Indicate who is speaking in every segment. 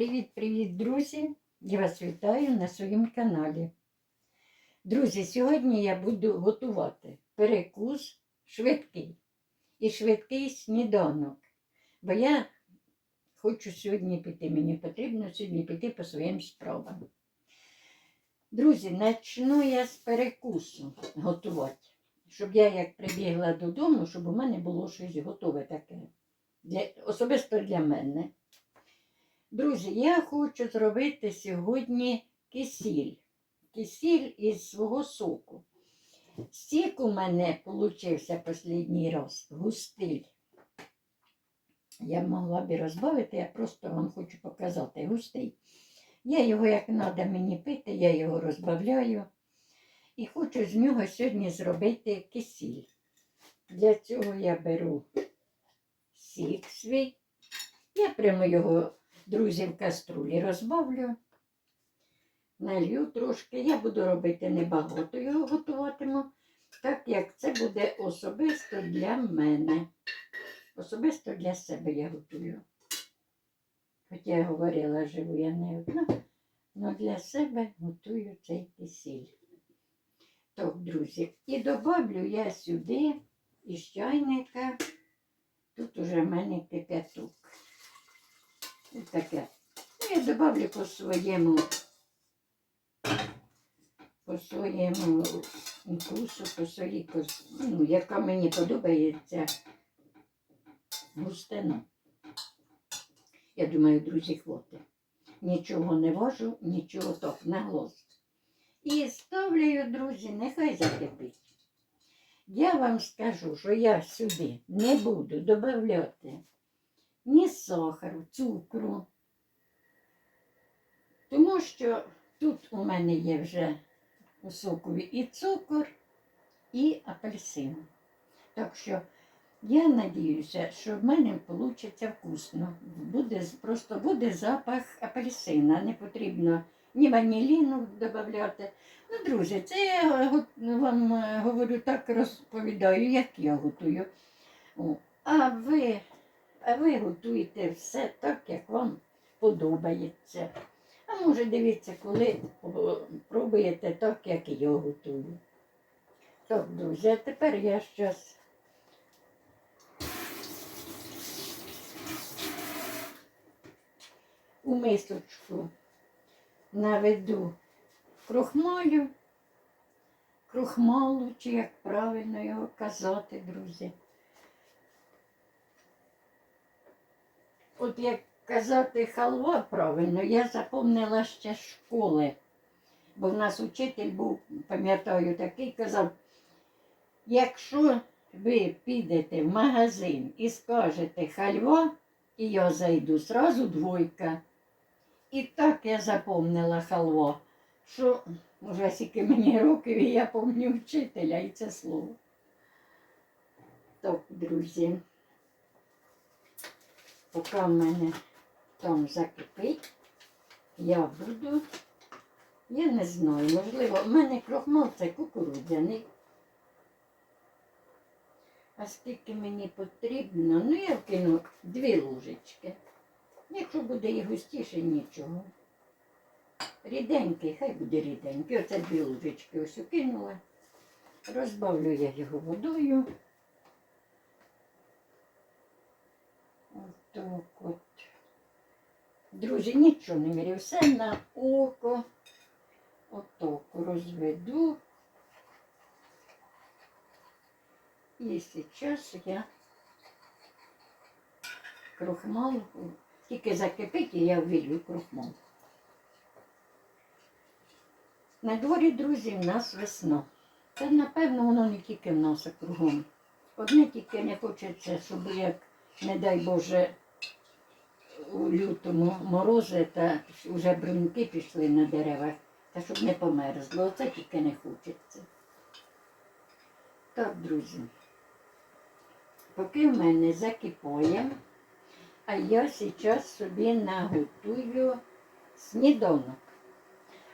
Speaker 1: Привіт-привіт, друзі! Я вас вітаю на своєму каналі. Друзі, сьогодні я буду готувати перекус швидкий і швидкий сніданок. Бо я хочу сьогодні піти, мені потрібно сьогодні піти по своїм справам. Друзі, почну я з перекусу готувати, щоб я як прибігла додому, щоб у мене було щось готове таке. Для, особисто для мене. Друзі, я хочу зробити сьогодні кисіль. Кисіль із свого соку. Сік у мене получився останній раз густий. Я могла б і розбавити, я просто вам хочу показати густий. Я його, як треба мені пити, я його розбавляю. І хочу з нього сьогодні зробити кисіль. Для цього я беру сік свій. Я прямо його друзі, в каструлі розбавлю, налью трошки. Я буду робити небагато його готуватиму, так як це буде особисто для мене. Особисто для себе я готую. Хоча я говорила, живу я не одна, але для себе готую цей кисіль. Так, друзі, і добавлю я сюди із чайника. Тут уже в мене кипяток. Таке. Ну, я добавлю по своєму, по своєму вкусу, по своїй, кос- ну, яка мені подобається густина. Я думаю, друзі, хватить. Нічого не важу, нічого так, на глаз. І ставлю, друзі, нехай закипить. Я вам скажу, що я сюди не буду додавати ні сахару, цукру. Тому що тут у мене є вже у сокові і цукор, і апельсин. Так що я надіюся, що в мене вийде вкусно. Буде, просто буде запах апельсина. Не потрібно ні ваніліну додати. Ну, друзі, це я вам е, говорю так, розповідаю, як я готую. О, А ви а ви готуєте все так, як вам подобається. А може, дивіться, коли пробуєте так, як я готую. Так, друзі, а тепер я щас у мисочку наведу крохмалю, крохмалу, чи як правильно його казати, друзі. От як казати халва правильно, я запомнила ще з школи. Бо в нас учитель був, пам'ятаю, такий казав, якщо ви підете в магазин і скажете хальва, і я зайду зразу двойка. І так я запомнила халва, що вже скільки мені років, і я пам'ятаю вчителя і це слово. Так, друзі поки в мене там закипить, я буду, я не знаю, можливо, в мене крохмал це кукурудзяний. А скільки мені потрібно, ну я вкину дві ложечки. Якщо буде і густіше, нічого. Ріденький, хай буде ріденький. Оце дві ложечки ось укинула. Розбавлю я його водою. Так от. Друзі, нічого не міряю. Все на око. Отак розведу. І зараз я крохмал, тільки закипить, і я вилью крохмал. На дворі, друзі, в нас весна. Та напевно воно не тільки в нас, а кругом. Одне тільки не хочеться, щоб як не дай Боже, у лютому морози та вже бруньки пішли на деревах, та щоб не померзло. Оце тільки не хочеться. Так, друзі, поки в мене закипає, а я зараз собі наготую сніданок.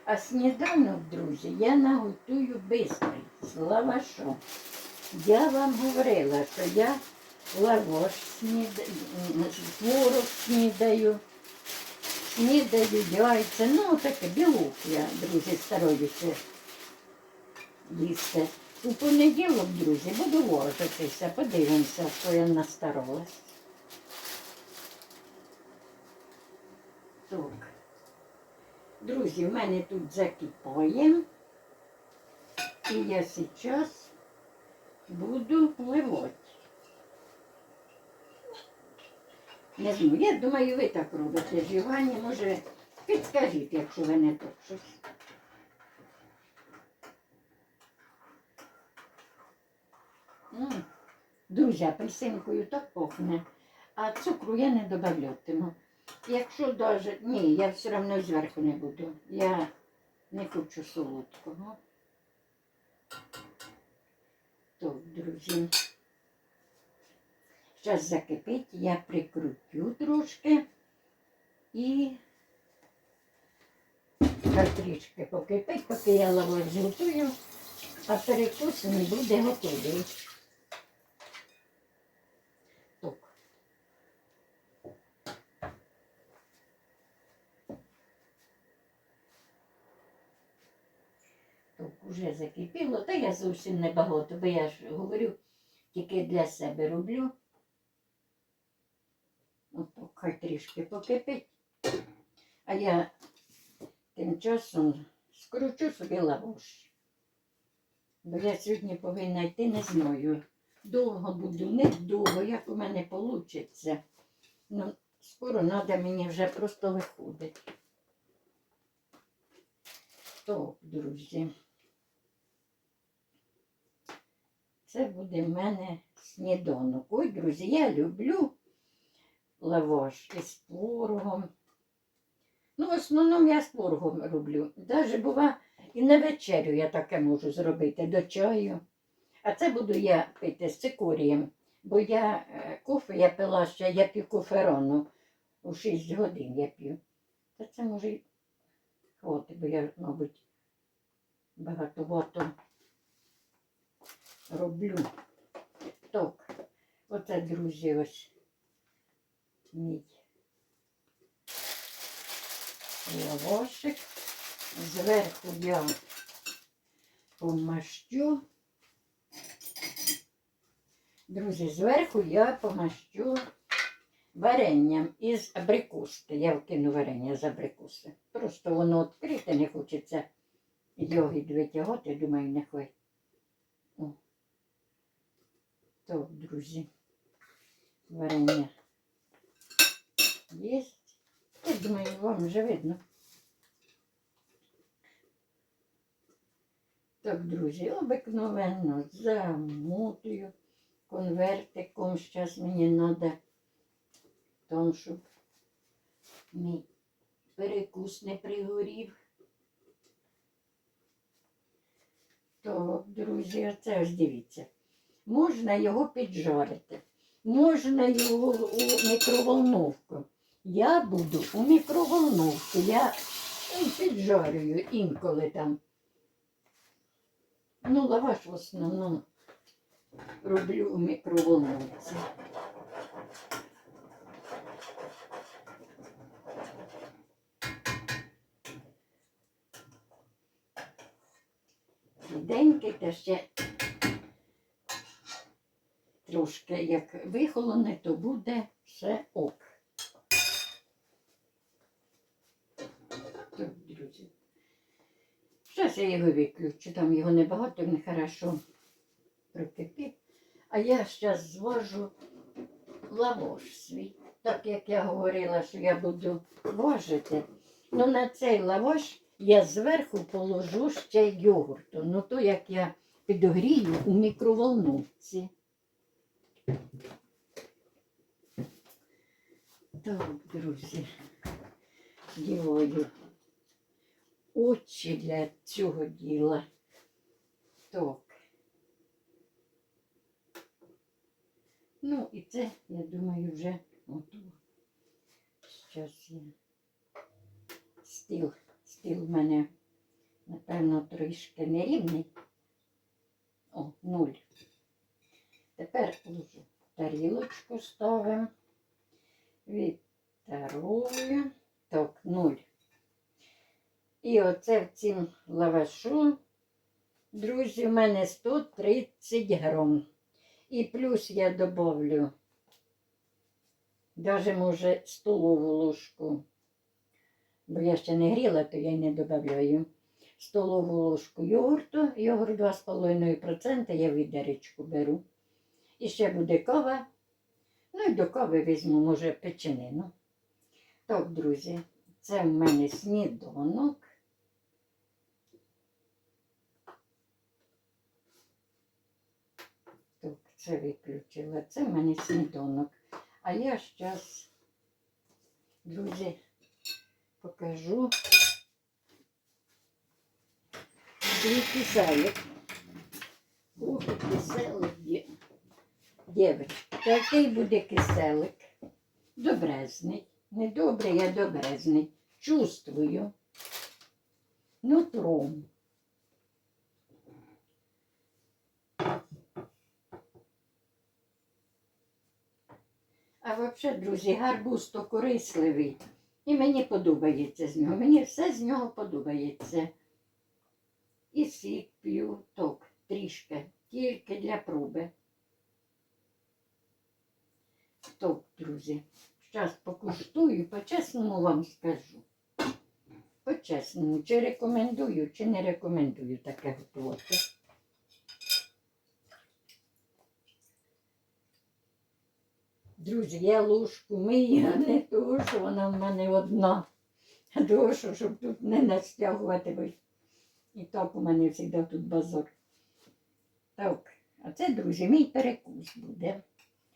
Speaker 1: А сніданок, друзі, я наготую бистрий з лавашом. Я вам говорила, що я лаваш снідаю, творог снідаю, снідають, яйця. Ну, таке білок я, друзі, стараюся їсти. У понеділок, друзі, буду важитися, подивимося, що я настаралась. Так. Друзі, в мене тут закипає. І я зараз буду вливати. Не знаю, я думаю, ви так робите жівання. Може, підскажіть, якщо ви не так щось. М, Друзі, апельсинкою так пахне, а цукру я не додаватиму. Якщо даже... Ні, я все одно зверху не буду. Я не хочу солодкого. Так, друзі. Зараз закипить, я прикрутю трошки і трішки покипить, поки я лаваш зготую, а перекус не буде готовий. Уже закипіло, та я зовсім не багато, бо я ж говорю, тільки для себе роблю. Отак, хай трішки покипить. А я тим часом скручу собі лаваш. Бо я сьогодні повинна йти, не знаю. Довго буду, не довго, як у мене вийде. Ну, скоро треба мені вже просто виходити. Так, друзі. Це буде в мене сніданок. Ой, друзі, я люблю лаваш із творогом. Ну, в основному я з творогом роблю. Навіть бува і на вечерю я таке можу зробити до чаю. А це буду я пити з цикорієм, бо я е, кофе я пила ще, я п'ю кофе. У 6 годин я п'ю. Та це може хватить, бо я, мабуть, багато роблю. Так, оце, друзі, ось мій лавашик. Зверху я помащу. Друзі, зверху я помащу варенням із абрикоски. Я вкину варення з абрикоси. Просто воно відкрите, не хочеться йогід витягати, думаю, нехай. О. Так, друзі, варення є. Я думаю, вам вже видно. Так, друзі, обикновенно замотую конвертиком. Зараз мені треба там, щоб мій перекус не пригорів. Так, друзі, оце ось дивіться. Можна його піджарити, можна його у мікроволновку. Я буду у мікроволновку. Я піджарюю інколи там. Ну, лаваш в основному роблю у мікроволновці. Ріденький та ще трошки як вихолоне, то буде все ок. Зараз я його виключу, там його небагато, він хорошо прикипів. А я зараз звожу лавош свій. Так як я говорила, що я буду важити. Ну на цей лаваш я зверху положу ще йогурту. Ну то як я підогрію у мікроволновці. Так, друзі, ділаю очі для цього діла. Так. Ну і це, я думаю, вже готово. Зараз я стіл. Стіл в мене, напевно, трішки нерівний. О, нуль. Тепер ложу тарілочку ставимо. Відтарую. Так, нуль. І оце в цім лавашу, друзі, в мене 130 грам. І плюс я добавлю, даже може столову ложку, бо я ще не гріла, то я й не додаю. Столову ложку йогурту, йогурт 2,5% я відеречку беру. І ще буде кава. Ну і до кави візьму, може, печенину. Так, друзі, це в мене сніданок. Так, це виключила. Це в мене сніданок. А я зараз, друзі, покажу свій киселик. Ох, киселик є. Дівчатки, такий буде киселик. Добрезний. Не добрий, а добрезний. Чувствую. Нутром. А взагалі, друзі, гарбуз то корисливий. І мені подобається з нього. Мені все з нього подобається. І сік п'ю ток трішки, тільки для проби. Так, друзі, зараз покуштую, по-чесному вам скажу. По-чесному, чи рекомендую, чи не рекомендую таке готувати. Друзі, я ложку мию, не того, що вона в мене одна, а того, що щоб тут не настягувати. І так у мене завжди тут базар. Так, а це, друзі, мій перекус буде.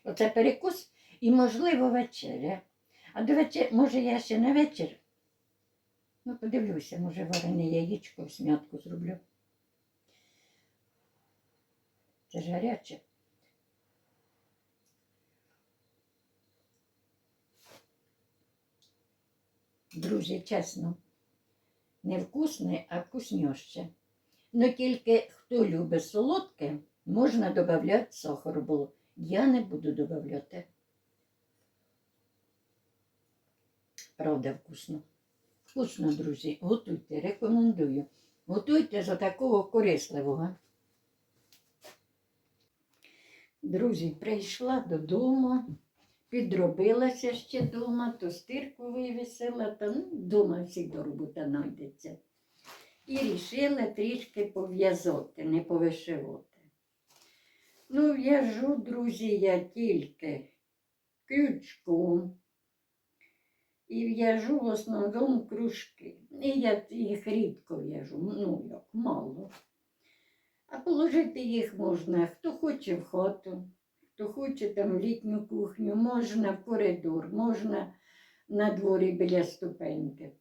Speaker 1: Оце перекус і, можливо, вечеря. А до вечер... може, я ще на вечір. Ну, подивлюся, може, варене яєчко в смятку зроблю. Це ж гаряче. Друзі, чесно, не вкусне, а вкусніше. Ну тільки хто любить солодке, можна додати сахар було. Я не буду додавати. Правда, вкусно. Вкусно, друзі. Готуйте, рекомендую. Готуйте за такого корисливого. Друзі, прийшла додому, підробилася ще вдома, то стирку вивісила, та ну, вдома завжди робота знайдеться. І рішила трішки пов'язати, не повишивати. Ну, в'яжу, друзі, я тільки крючком. І в'яжу в основному кружки. І я їх рідко в'яжу, ну як мало. А положити їх можна, хто хоче в хату, хто хоче там літню кухню, можна в коридор, можна на дворі біля ступеньки,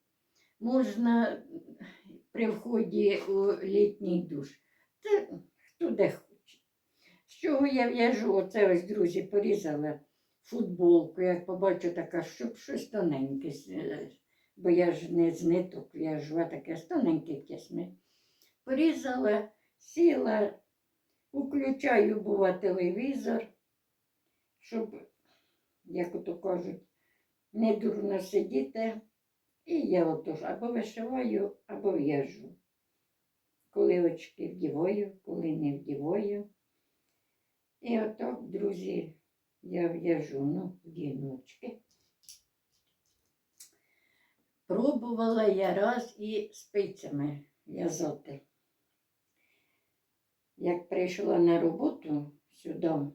Speaker 1: можна при вході у літній душ. Це хто де хоче. З чого я в'яжу? Оце ось, друзі, порізала футболку, як побачу така, щоб щось тоненьке, бо я ж не з ниток в'яжу, таке з тоненьких тісми. Порізала, сіла, включаю, бува, телевізор, щоб, як ото кажуть, не дурно сидіти. І я отож або вишиваю, або в'яжу. Коли очки вдіваю, коли не вдіваю. І отак, друзі, я в'яжу, ну, вдіночки. Пробувала я раз і спицями в'язати. Як прийшла на роботу сюди,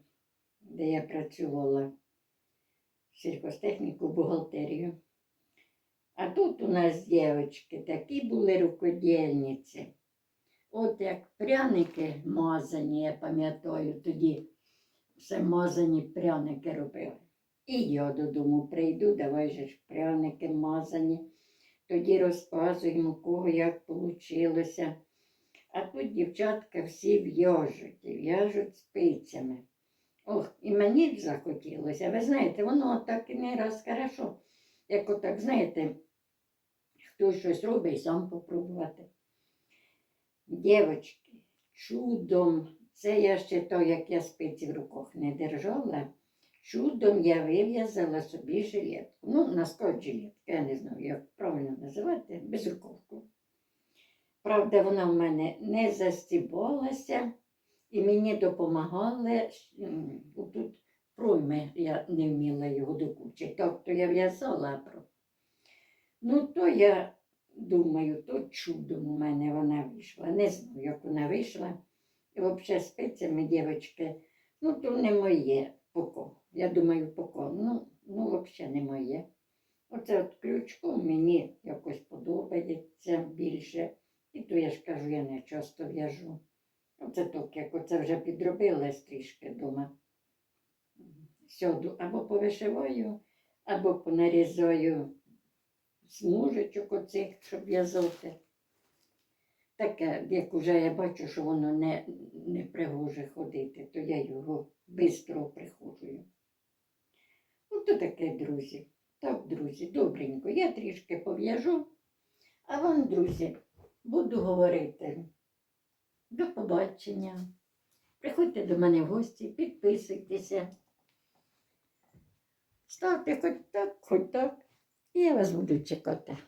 Speaker 1: де я працювала, в сільхозтехніку бухгалтерію. А тут у нас дівчатки такі були рукодільниці. От як пряники мазані, я пам'ятаю, тоді все мазані пряники робили. І я додому прийду, давай же ж пряники мазані. Тоді розказуємо, кого як вийшло. А тут дівчатка всі в'яжуть, в'яжуть спицями. Ох, і мені б захотілося. Ви знаєте, воно так і не раз хорошо. Як отак, знаєте, хтось щось робить і сам попробувати. Дівочки, чудом, це я ще то, як я спиці в руках не держала, Чудом я вив'язала собі жилетку. Ну, на склад жилетка, я не знаю, як правильно називати, безруковку. Правда, вона в мене не застібалася і мені допомагали тут пройми, я не вміла його докучити. Тобто я в'язала. Ну, то я думаю, то чудом у мене вона вийшла. Не знаю, як вона вийшла. І взагалі спицями, дівчатки, ну, то не моє поко. Я думаю, поко. Ну, ну взагалі не моє. Оце от крючком мені якось подобається більше. І то я ж кажу, я не часто в'яжу. Оце так, як оце вже підробила трішки вдома. Сяду або повишиваю, або понарізаю смужечок оцих, щоб в'язати. Таке, як уже я бачу, що воно не, не пригоже ходити, то я його швидко приходжую. Ото таке, друзі. Так, друзі, добренько. Я трішки пов'яжу, а вам, друзі, буду говорити. До побачення. Приходьте до мене в гості, підписуйтеся. Ставте хоч так, хоч так. І я вас буду чекати.